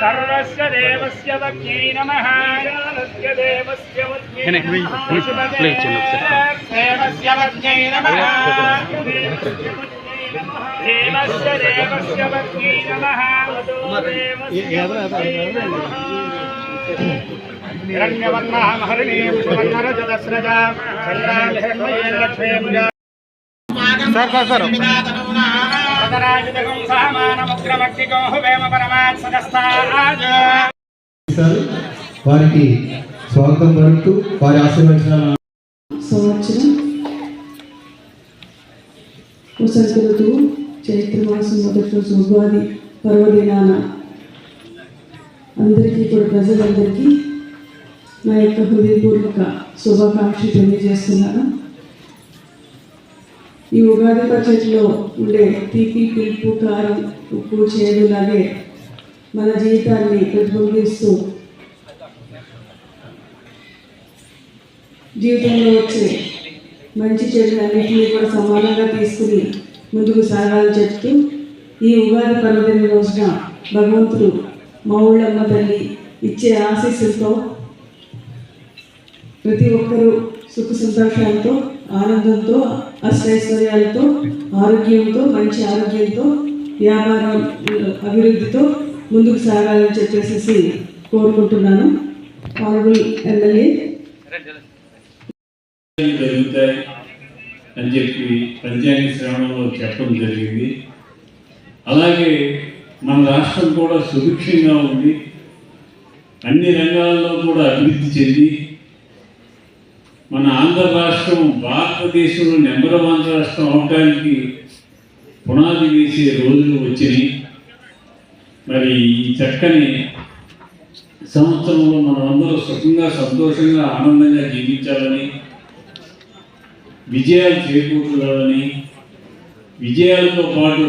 సర్వస్య దేవస్య వజ్ఞై నమః. జ్ఞానస్య దేవస్య వజ్ఞై నమః. ప్లే చేయండి ఒకసారి. దేవస్య నమః. దేవస్య దేవస్య నమః. సార్ సార్ సార్ సహమానముగ్రమగ్నిగో హువేమ వారికి స్వాగతం పలుకుతూ వారి ఆశీర్వచన సంవత్సరం వసంత ఋతువు చైత్ర మాసం మొదటి రోజు ఉగాది పర్వదినాన అందరికీ కూడా ప్రజలందరికీ నా యొక్క హృదయపూర్వక శుభాకాంక్షలు తెలియజేస్తున్నాను. ఈ ఉగాది పచ్చడిలో ఉండే తీపి పిలుపు కారం ఉప్పు చేదు లాగే మన జీవితాన్ని ప్రతిబింబిస్తూ జీవితంలో వచ్చే మంచి చెడులు అన్నింటినీ కూడా సమానంగా తీసుకుని ముందుకు సాగాలని చెప్తూ ఈ ఉగాది పర్వదిన రోజున భగవంతుడు మా ఊళ్ళమ్మ తల్లి ఇచ్చే ఆశీస్సులతో ప్రతి ఒక్కరూ సుఖ సంతోషాలతో ఆనందంతో అష్టైశ్వర్యాలతో ఆరోగ్యంతో మంచి ఆరోగ్యంతో వ్యాపారం అభివృద్ధితో ముందుకు సాగాలని చెప్పేసి కోరుకుంటున్నాను. ఆనరబుల్ ఎమ్మెల్యే జరుగుతాయి అని చెప్పి పంచాంగ శ్రవణంలో చెప్పడం జరిగింది. అలాగే మన రాష్ట్రం కూడా సుభిక్షంగా ఉంది. అన్ని రంగాల్లో కూడా అభివృద్ధి చెంది మన ఆంధ్ర రాష్ట్రం భారతదేశంలో నెంబర్ వన్ రాష్ట్రం అవడానికి పునాది వేసే రోజులు వచ్చినాయి. మరి ఈ చక్కని సంవత్సరంలో మనమందరూ సుఖంగా సంతోషంగా ఆనందంగా జీవించాలని విజయాలు చేకూర్చాలని విజయాలతో పాటు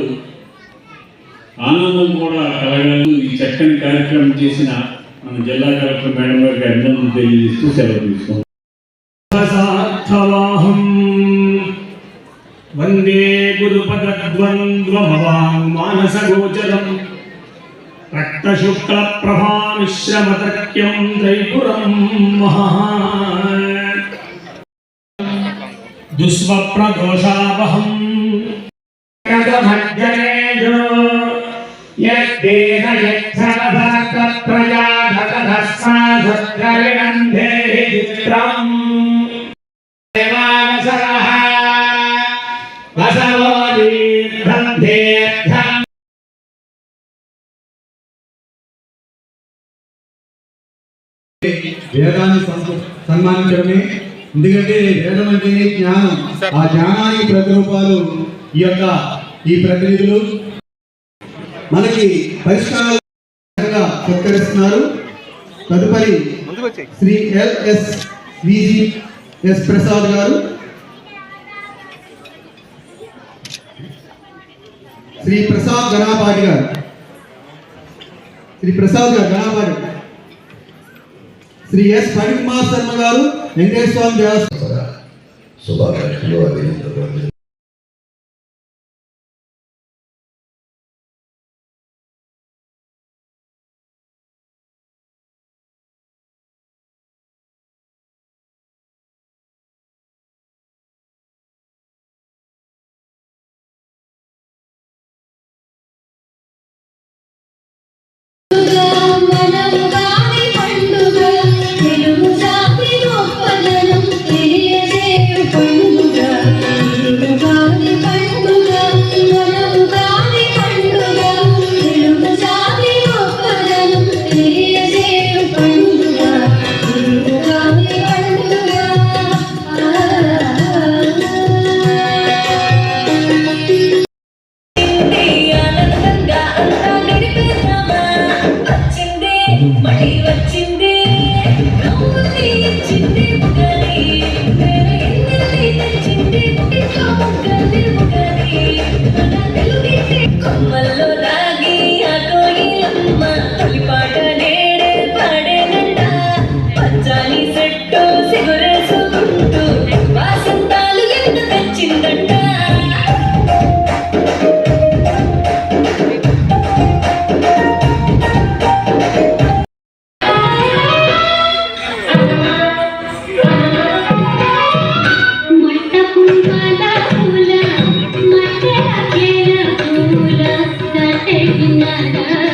ఆనందం కూడా కలగాలని ఈ చక్కని కార్యక్రమం చేసిన మన జిల్లా కలెక్టర్ మేడం గారికి అభినందనలు తెలియజేస్తూ సెలవు తీసుకుంటాం వందే గురుపదద్వంద్వభవాన్ మానసగోచరం రక్తశుక్ల ప్రభామిశ్రమతక్యం త్రైపురం దుస్వప్రదోషావహం యద్దేన యక్షరభక్త వసవో దీర్ఘం దీర్ఘం వేదాన్ని సన్మానించడమే. ఎందుకంటే వేదం అంటేనే జ్ఞానం. ఆ జ్ఞానానికి ప్రతిరూపాలు ఈ యొక్క ఈ ప్రతినిధులు. మనకి పరిష్కారాలు సత్కరిస్తున్నారు తదుపరి శ్రీ ఎల్ఎస్ విజి ఎస్ ప్రసాద్ గారు. శ్రీ ప్రసాద్ గణాపాటి గారు. శ్రీ ప్రసాద్ గారు గణాపాటి. శ్రీ ఎస్ ఫణికుమార్ శర్మ గారు వెంకటేశ్వర స్వామి దేవస్థానం. శుభాకాంక్షలు అభినందనలు. Música